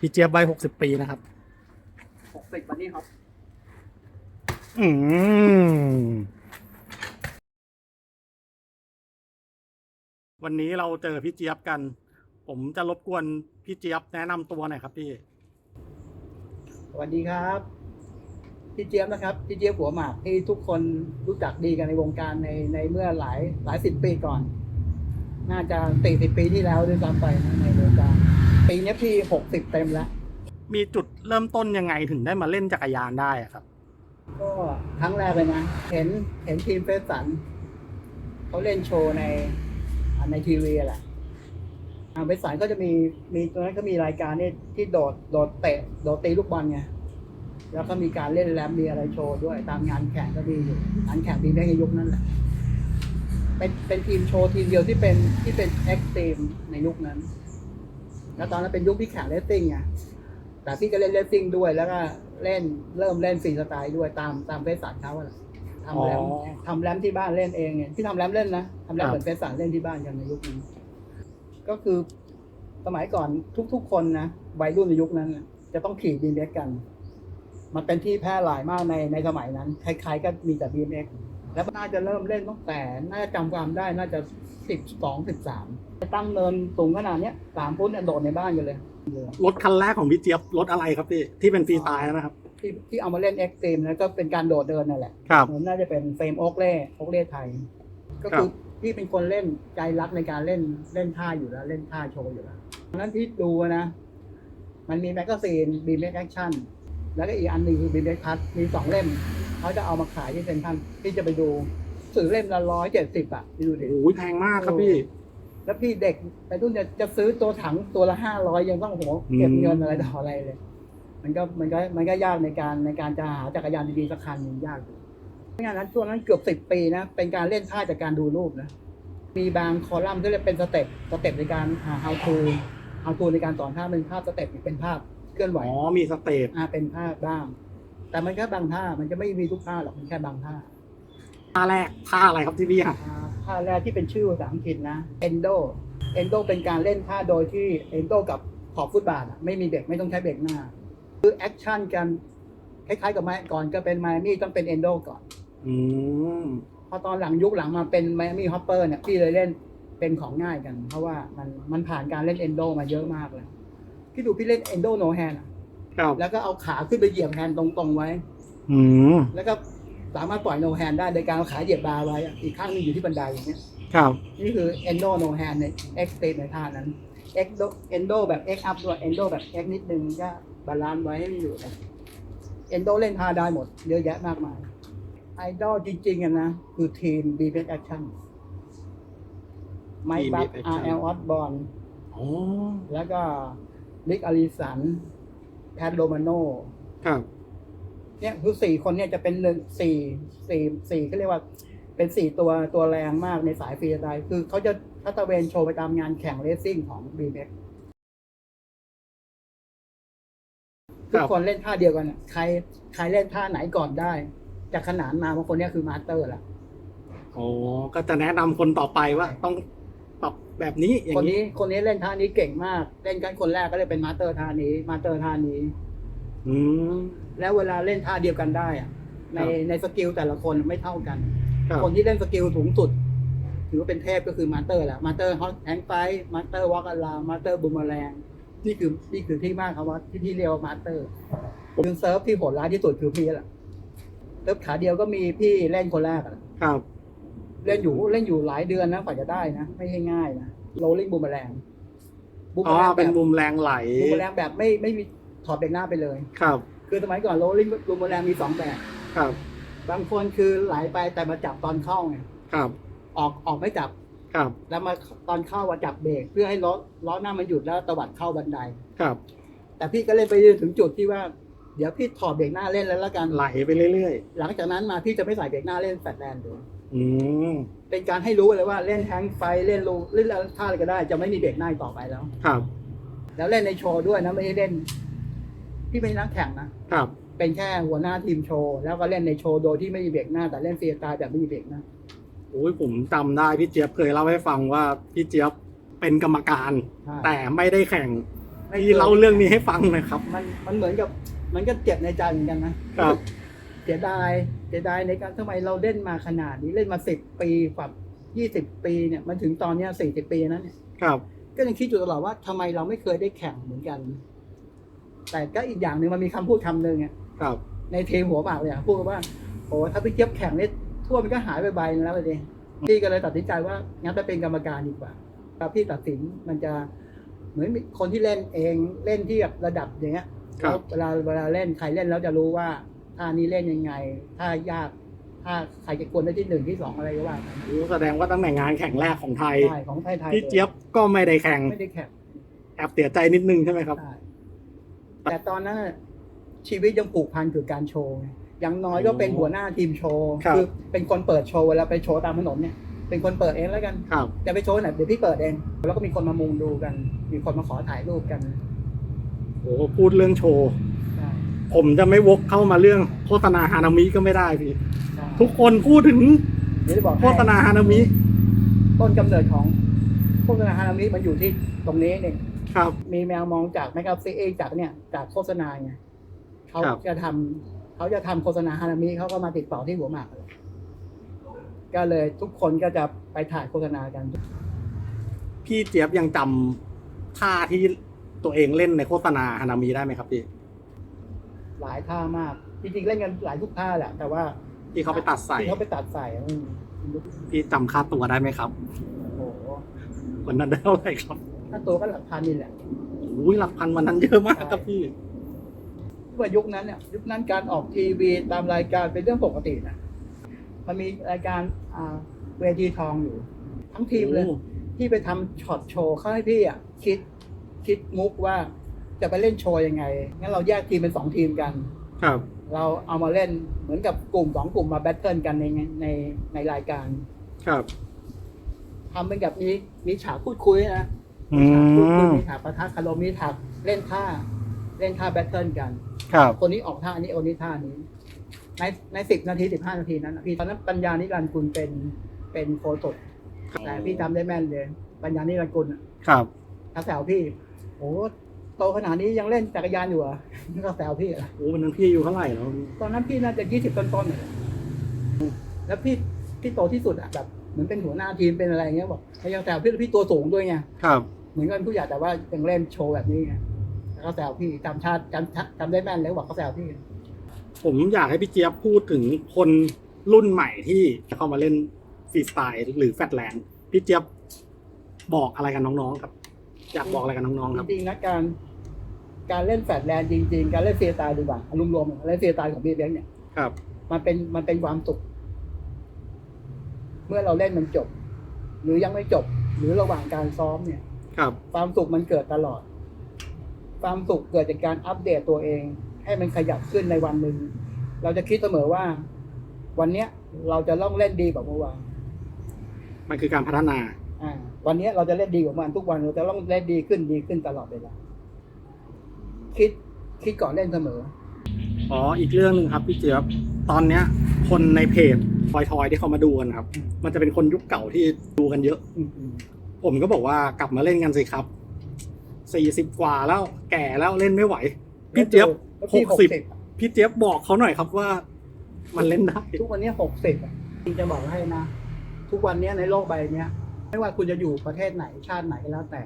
พี่เจี๊ยบวัยหกสิบปีนะครับหกสิบวันนี้ครับ อืมวันนี้เราเจอพี่เจี๊ยบกัน ผมจะรบกวนพี่เจี๊ยบแนะนำตัวหน่อยครับพี่ สวัสดีครับ พี่เจี๊ยบนะครับ พี่เจี๊ยบหัวหมากที่ทุกคนรู้จักดีกันในวงการในในเมื่อหลายหลายสิบปีก่อน น่าจะสี่สิบปีที่แล้วด้วยซ้ำไปนะในวงการ ปีนี้พี่หกสิบเต็มแล้ว มีจุดเริ่มต้นยังไงถึงได้มาเล่นจักรยานได้อะครับ ก็ครั้งแรกเลยนะ เห็นเห็นทีมเฟสสันเขาเล่นโชว์ในอ่าในทีวีอะแหละอ่าเฟสสันก็จะมีมีตอนนั้นก็มีรายการนี่ที่โดดโดดเตะโดดตีลูกบอลไงแล้วก็มีการเล่นแรมมีอะไรโชว์ด้วย ตามงานแข่งก็มีอยู่งานแข่งมีในยุคนั้นแหละเป็นเป็นทีมโชว์ทีมเดียวที่เป็นที่เป็นเอ็กซ์ตรีมในยุคนั้น แล้วตอนนั้นเป็นยุคที่แข่งเลสซิ่งไงแต่พี่ก็เล่นเลสซิ่งด้วย แล้วก็เล่นเริ่มเล่นฟรีสไตล์ด้วยตามตามเฟสสันเขาอะแหละทำแรมอ๋อ ทำแรมที่บ้านเล่นเองเนี่ยที่ทำแรมเล่นนะทำแรมครับเหมือนเฟสสันเล่นที่บ้านกันในยุคนี้ก็คือสมัยก่อนทุก ๆ คนนะวัยรุ่นในยุคนั้นน่ะจะต้องขี่บีเอ็กกัน มันเป็นที่แพร่หลายมากในในสมัยนั้น ใครๆก็มีแต่ BMX แล้วน่าจะเริ่มเล่นตั้งแต่ น่าจะจำความได้น่าจะสิบสองสิบสามตั้งเนินสูงขนาดเนี้ยสามฟุตเนี่ยโดดในบ้านกันเลย รถคันแรกของพี่เจี๊ยบรถอะไรครับพี่ที่เป็นฟรีสไตล์นะครับ ที่ที่เอามาเล่นเอ็กซ์ตรีมแล้วก็เป็นการโดดเดินนั่นแหละครับผมน่าจะเป็นเฟรมโอ๊กเล่โอ๊กเล่ไทย ก็คือพี่เป็นคนเล่นใจรักในการเล่นเล่นท่าอยู่แล้ว เล่นท่าโชว์อยู่แล้วตอนนั้นที่ดูนะ มันมีแมกกาซีนบีเมกแอคชั่น แล้วก็อีกอันหนึ่งคือบีเมกพัทมีสองเล่มเขาจะเอามาขายที่เซ็นทรัลที่จะไปดูสื่อเล่มละร้อยเจ็ดสิบอะพี่ดูดิโอ้ยแพงมากครับพี่ แล้วพี่เด็กไปรุ่นจะจะซื้อตัวถังตัวละห้าร้อยยังต้องโหเก็บเงินอะไรต่ออะไรเลย มันก็มันก็มันก็ยากในการในการจะหาจักรยานดีๆสักคันหนึ่งยากอยู่ไม่งั้นนั้นช่วงนั้นเกือบสิบปีนะ เป็นการเล่นท่าจากการดูรูปนะ มีบางคอลัมน์ที่เรียกเป็นสเต็ปสเต็ปในการหา how to how to ในการสอนท่าเป็นภาพสเต็ปเป็นภาพเค ลื่อนไหว อ๋อมีสเตปอ่าเป็นภาพบ้าง แต่มันแค่บางท่ามันจะไม่มีทุกท่าหรอกมันแค่บางท่าท่าแรกท่าอะไรครับที่พี่หัดอ่าท่าแรกที่เป็นชื่อภาษาอังกฤษนะ endo endo เป็นการเล่นท่าโดยที่ endo กับขอบฟุตบาทอะไม่มีเบรกไม่ต้องใช้เบรกหน้า คือแอคชั่นกันคล้ายๆกับไม้ก่อนก็เป็นไมอามี่ต้องเป็น endo ก่อน อืมพอตอนหลังยุคหลังมาเป็นไมอามี่ฮอปเปอร์เนี่ยพี่เลยเล่นเป็นของง่ายกัน เพราะว่ามันมันผ่านการเล่น endo มาเยอะมากแล้ว พี่ดูพี่เล่น endo no hand อะครับแล้วก็เอาขาขึ้นไปเหยียบแฮนด์ตรงๆไว้ อืมแล้วก็สามารถปล่อย no hand ได้โดยการเอาขาเหยียบบาร์ไว้อะอีกข้างหนึงอยู่ที่บันไดอย่างเงี้ย ครับ นี่คือ endo no hand ใน x state ในท่านั้น endo endo แบบ x up ด้วย endo แบบ x นิดนึงก็บาลานซ์ไว้ให้มันอยู่นะ endo เล่นท่าได้หมดเยอะแยะมากมาย ไอดอลจริงๆอะนะ คือทีม b b action ไมค์บัฟ Team BBaction RL Osborne อ๋อแล้วก็ ลิกอลิสัน แพทโรมาโนครับ เนี่ยคือสี่คนเนี่ยจะเป็นหนึ่งสี่สี่สี่ก็เรียกว่า เป็นสี่ตัวตัวแรงมากในสายฟรีสไตล์คือเขาจะพัตระเวนโชว์ไปตามงานแข่งเรซซิ่งของ b m x ครัทุกบคนเล่นท่าเดียวกันอะใครใครเล่นท่าไหนก่อนได้จากขนานมาบางคนเนี่ยคือมาสเตอร์ละอ๋อก็จะแนะนำคนต่อไปว่าต้องปรับ แบบนี้อย่าคนงนี้ นี้คนนี้เล่นท่านี้เก่งมาก เล่นกันคนแรกก็เลยเป็นมาสเตอร์ท่านี้ มาสเตอร์ท่านี้ อืม แล้วเวลาเล่นท่าเดียวกันได้อะในครับในสกิลแต่ละคนไม่เท่ากัน ครับ คนที่เล่นสกิลสูงสุด ถือว่าเป็นเทพก็คือมาสเตอร์แหละมาสเตอร์ฮอตแฮงไฟมาสเตอร์วอล์กอลามาสเตอร์บูมแรงนี่คือนี่คือที่มากครับว่าที่ที่เรียกว่ามาสเตอร์คือเซิร์ฟที่โหดร้ายที่สุดคือพี่แหละเซิร์ฟขาเดียวก็มีพี่เล่นคนแรกอะครับ เล่นอยู่เล่นอยู่หลายเดือนนะกว่าจะได้นะ ไม่ใช่ง่ายนะโรลลิ่งบูมแรงบูมอ๋อแรงเป็นแบบมุมแรงไหลบูมแรงแบบไม่ไม่มีถอดเบรกหน้าไปเลย ครับคือสมัยก่อนโรลลิ่งบูมแรงมีสองแบบ ครับบางคนคือไหลไปแต่มาจับตอนเข้าไงครับออกออกไม่จับ ครับแล้วมาตอนเข้าว่าจับเบรกเพื่อให้ล้อล้อหน้ามันหยุดแล้วตวัดเข้าบันได ครับแต่พี่ก็เล่นไปยืนถึงจุดที่ว่า เดี๋ยวพี่ถอดเบรกหน้าเล่นแล้วละกัน ไหลไปเรื่อยหลังจากนั้นมาพี่จะไม่ใส่เบรกหน้าเล่นแฟลตแลนด์เลยๆ อืมเป็นการให้รู้เลยว่าเล่นแทงไฟเล่นลูเล่นอะไรท่าอะไรก็ได้ จะไม่มีเบรกหน้าอีกต่อไปแล้ว ครับ แล้วเล่นในโชว์ด้วยนะไม่ได้เล่น พี่ไม่ใช่นักแข่งนะครับ เป็นแค่หัวหน้าทีมโชว์แล้วก็เล่นในโชว์โดยที่ไม่มีเบรกหน้าแต่เล่นฟรีสไตล์แบบไม่มีเบรกหน้าโอ้ยผมจำได้พี่เจี๊ยบเคยเล่าให้ฟังว่าพี่เจี๊ยบเป็นกรรมการ ใช่แต่ไม่ได้แข่งไม่พี่เล่าเรื่องนี้ให้ฟังหน่อยครับ มันมันเหมือนกับ มันก็เจ็บในใจเหมือนกันนะครับ เสียดาย เสียดายในการทำไมเราเล่นมาขนาดนี้เล่นมาสิบปีกว่ายี่สิบปีเนี่ยมันถึงตอนเนี้สี่สิบปีนั้นเนี่ยครับ ก็ยังคิดอยู่ตลอดว่าทำไมเราไม่เคยได้แข่งเหมือนกัน แต่ก็อีกอย่างหนึ่งมันมีคำพูดคำหนึ่งอะครับ ในเทมหัวปากเลยอะพูดว่าโอ้ถ้าพี่เจี๊ยบแข่งนี่ทั่วมันก็หายไปใบนึงแล้วเลยดิพี่ก็เลยตัดสินใจว่างั้นไปเป็นกรรมการดีกว่าถ้าพี่ตัดสินมันจะเหมือนมีคนที่เล่นเองเล่นที่แบบระดับอย่างเงี้ยครับแล้วเวลาเวลาเล่นใครเล่นแล้วจะรู้ว่า ท่านี้เล่นยังไง ถ้ายาก ถ้าใครจะควรได้ที่หนึ่งที่สองอะไรก็ว่ากันรู้แสดงว่าตั้งแต่งานแข่งแรกของไทยใช่ของไทยไทยพี่เจี๊ยบก็ไม่ได้แข่งไม่ได้แข่งแอบเสียใจนิดนึงใช่ไหมครับใช่แต่ตอนนั้นน่ะชีวิตยังผูกพันกับการโชว์ไงอย่างน้อยก็เป็นหัวหน้าทีมโชว์ครับเป็นคนเปิดโชว์เวลาไปโชว์ตามถนนเนี่ยเป็นคนเปิดเองแล้วกันครับจะไปโชว์ไหนเดี๋ยวพี่เปิดเอง แล้วก็มีคนมามุงดูกัน มีคนมาขอถ่ายรูปกันโอ้พูดเรื่องโชว์ใช่ ผมจะไม่วกเข้ามาเรื่องโฆษณาฮานามิก็ไม่ได้พี่ใช่ทุกคนพูดถึงเดี๋ยวจะบอกโฆให้ษณาฮานามิต้นกำเนิดของโฆษณาฮานามิมันอยู่ที่ตรงนี้เนี่ยครับ มีแมวมองจากแมกกาซีเองจากเนี่ยจากโฆษณาไงเขาครับ จะทำเขาจะทำโฆษณาฮานามิเขาก็มาติดต่อที่หัวหมากเลยก็เลยทุกคนก็จะไปถ่ายโฆษณากัน พี่เจี๊ยบยังจำท่าที่ตัวเองเล่นในโฆษณาฮานามิได้ไหมครับพี่ หลายท่ามากจริงๆเล่นกันหลายทุกท่าแหละ แต่ว่าที่เขาไปตัดใส่ที่เขาไปตัดใส่อืมพี่จำค่าตัวได้ไหมครับ โอ้โหวันนั้นได้เท่าไหร่ครับถ้าตัวก็หลักพันนี่แหละ อุ้ยหลักพันวันนั้นเยอะมากครับพี่ ว่ายุคนั้นเนี่ยยุคนั้นการออกทีวีตามรายการเป็นเรื่องปกตินะมันมีรายการอ่าเวทีทองอยู่ ทั้งทีมเลยโอ้ที่ไปทำช็อตโชว์เขาให้พี่อะคิดคิดมุกว่า จะไปเล่นโชว์ยังไง งั้นเราแยกทีมเป็นสองทีมกัน ครับ เราเอามาเล่นเหมือนกับกลุ่มสองกลุ่มมาแบทเทิลกันในในในรายการ ครับทำเป็นกับมีมีฉากพูดคุยนะอืมีฉากพูดคุยมมีฉากประทักคารมมีฉากเล่นท่า เล่นท่าแบทเทิลกัน ครับ คนนี้ออกท่านี้คนนี้ท่านี้ ในในสิบนาทีสิบห้านาทีนั้นน่ะพี่ตอนนั้นปัญญานิรันดร์กุลเป็นเป็นโคศกแต่พี่จำได้แม่นเลย ปัญญานิรันดร์กุลอะครับ ถ้าแซวพี่โอ้ โตขนาดนี้ยังเล่นจักรยานอยู่เหรอะนี่ก็แซวพี่อะโอ้วันนั้นพี่อายู่เท่าไหร่แล้วตอนนั้นพี่น่าจะยี่สิบต้นๆเลยแล้วพี่พี่โตที่สุดอะแบบเหมือนเป็นหัวหน้าทีมเป็นอะไรเงี้ยบอกแล้วยังแซวพี่แล้วพี่ตัวสูงด้วยไง ครับ เหมือนกันผู้ใหญ่แต่ว่ายังเล่นโชว์แบบนี้ไงแล้วก็แซวพี่จำชาติจำจำได้แม่นเลยบอกเขาแซวพี่ ผมอยากให้พี่เจี๊ยบพูดถึงคนรุ่นใหม่ที่เข้ามาเล่นฟรีสไตล์หรือแฟตแลนด์พี่เจี๊ยบบอกอะไรกับน้องๆครับ อยากบอกอะไรกับน้องๆครับจริงๆนะการ การเล่นแฟลตแลนด์จริง ๆ การเล่นฟรีสไตล์ดีกว่าอารมณ์รวมๆเล่นฟรีสไตล์ของบีเบงเนี่ยครับ มันเป็นมันเป็นความสุข เมื่อเราเล่นมันจบ หรือยังไม่จบ หรือระหว่างการซ้อมเนี่ย ครับ ความสุขมันเกิดตลอด ความสุขเกิดจากการอัปเดตตัวเอง ให้มันขยับขึ้นในวันหนึ่งเราจะคิดเสมอว่า วันเนี้ย เราจะต้องเล่นดีกว่าเมื่อวานมันคือการพัฒนา อ่า วันเนี้ยเราจะเล่นดีกว่าเมื่อวานทุกวันเราจะต้องเล่นดีขึ้นดีขึ้นตลอดเวลา คิดคิดก่อนเล่นเสมอ อ๋ออีกเรื่องหนึ่งครับพี่เจี๊ยบตอนเนี้ย คนในเพจทอยทอยที่เขามาดูกันครับ มันจะเป็นคนยุคเก่าที่ดูกันเยอะอืมอืมผมก็บอกว่ากลับมาเล่นกันสิครับสี่สิบกว่าแล้วแก่แล้วเล่นไม่ไหว พี่เจี๊ยบแล้วหพี่กสิบอะพี่เจี๊ยบบอกเขาหน่อยครับว่า มันเล่นได้ทุกวันนี้หกสิบอะจริงจะบอกให้นะ ทุกวันนี้ในโลกใบเนี้ยไม่ว่าคุณจะอยู่ประเทศไหนชาติไหนก็แล้วแต่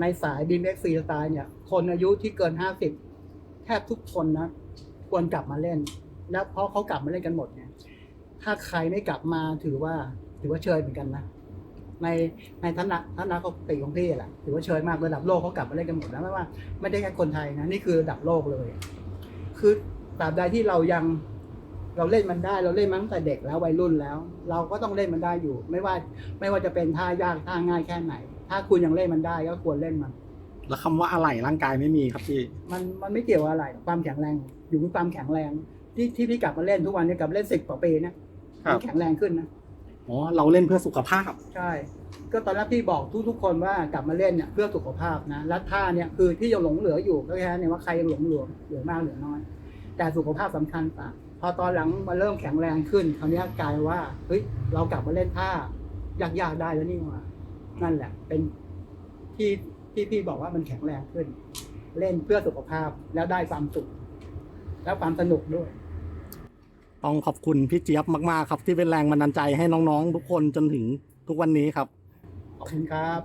ในสายดีเม็กฟรีสไตล์เนี่ย คนอายุที่เกินห้าสิบแทบทุกคนนะควรกลับมาเล่น แล้วเพราะเขากลับมาเล่นกันหมดเนี่ย ถ้าใครไม่กลับมาถือว่าถือว่าเชยเหมือนกันนะในในฐานะฐานะของติของพี่แหละถือว่าเชยมากระดับโลกเขากลับมาเล่นกันหมดแล้วไม่ว่าไม่ได้แค่คนไทยนะนี่คือระดับโลกเลย คือตราบใดที่เรายังเราเล่นมันได้เราเล่นมันตั้งแต่เด็กแล้ววัยรุ่นแล้ว เราก็ต้องเล่นมันได้อยู่ ไม่ว่าไม่ว่าจะเป็นท่ายากท่าง่ายแค่ไหน ถ้าคุณยังเล่นมันได้ก็ควรเล่นมัน แล้วคำว่าอะไรร่างกายไม่มีครับพี่ มันมันไม่เกี่ยวอะไรหรอกความแข็งแรง อยู่ที่ความแข็งแรง ที่ที่พี่กลับมาเล่นทุกวันนี้กลับมาเล่นสิบกว่าปีนะครับ มันแข็งแรงขึ้นนะ อ๋อเราเล่นเพื่อสุขภาพ ใช่ ก็ตอนแรกพี่บอกทุกทุกๆคนว่ากลับมาเล่นเนี่ยเพื่อสุขภาพนะและท่าเนี่ยคือที่ยังหลงเหลืออยู่ก็แค่เนี่ยว่าใครยังหลงเหลือเหลือมากเหลือน้อย แต่สุขภาพสำคัญกว่าพอตอนหลังมาเริ่มแข็งแรงขึ้นคราวเนี้ยกลายว่าเฮ้ยเรากลับมาเล่นท่ายากๆได้แล้วนี่หว่า นั่นแหละ เป็นที่ที่พี่บอกว่ามันแข็งแรงขึ้น เล่นเพื่อสุขภาพแล้วได้ความสุข แล้วความสนุกด้วย ต้องขอบคุณพี่เจี๊ยบมาก ๆ ครับ ที่เป็นแรงบันดาลใจให้น้องๆ ทุกคนจนถึงทุกวันนี้ครับ ขอบคุณครับ